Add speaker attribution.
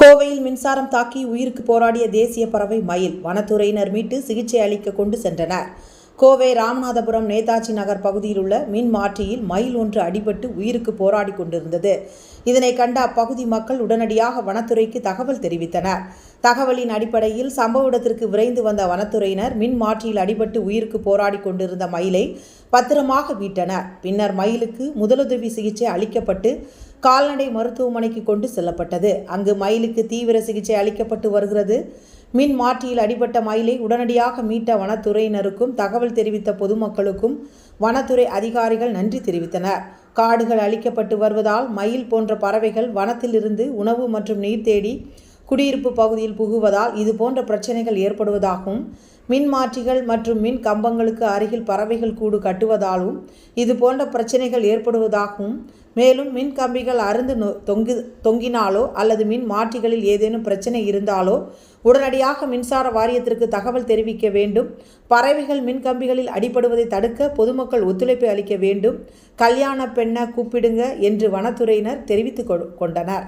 Speaker 1: கோவையில் மின்சாரம் தாக்கி உயிருக்கு போராடிய தேசிய பறவை மயில் வனத்துறையினர் மீட்டு சிகிச்சை அளிக்க கொண்டு சென்றனர். கோவை ராமநாதபுரம் நேதாஜி நகர் பகுதியில் உள்ள மின் மாற்றியில் மயில் ஒன்று அடிபட்டு உயிருக்கு போராடி கொண்டிருந்தது. இதனை கண்ட அப்பகுதி மக்கள் உடனடியாக வனத்துறைக்கு தகவல் தெரிவித்தனர். தகவலின் அடிப்படையில் சம்பவ இடத்திற்கு விரைந்து வந்த வனத்துறையினர் மின் மாற்றியில் அடிபட்டு உயிருக்கு போராடி கொண்டிருந்த மயிலை பத்திரமாக மீட்டனர். பின்னர் மயிலுக்கு முதலுதவி சிகிச்சை அளிக்கப்பட்டு கால்நடை மருத்துவமனைக்கு கொண்டு செல்லப்பட்டது. அங்கு மயிலுக்கு தீவிர சிகிச்சை அளிக்கப்பட்டு வருகிறது. மின் மாற்றியில் அடிபட்ட மயிலை உடனடியாக மீட்ட வனத்துறையினருக்கும் தகவல் தெரிவித்த பொதுமக்களுக்கும் வனத்துறை அதிகாரிகள் நன்றி தெரிவித்தனர். காடுகள் அழிக்கப்பட்டு வருவதால் மயில் போன்ற பறவைகள் வனத்திலிருந்து உணவு மற்றும் நீர் தேடி குடியிருப்பு பகுதியில் புகுவதால் இது போன்ற பிரச்சனைகள் ஏற்படுவதாகவும் மின் மாற்றிகள் மற்றும் மின் கம்பங்களுக்கு அருகில் பறவைகள் கூடு கட்டுவதாலும் இது போன்ற பிரச்சனைகள் ஏற்படுவதாகவும் மேலும் மின் கம்பிகள் அருந்து நொ- தொங்கு தொங்கினாலோ அல்லது மின் மாற்றிகளில் ஏதேனும் பிரச்சனை இருந்தாலோ உடனடியாக மின்சார வாரியத்திற்கு தகவல் தெரிவிக்க வேண்டும். பறவைகள் மின் கம்பிகளில் அடிபடுவதை தடுக்க பொதுமக்கள் ஒத்துழைப்பு அளிக்க வேண்டும். கல்யாண பெண்ணை கூப்பிடுங்க என்று வனத்துறையினர் தெரிவித்துக் கொண்டனர்.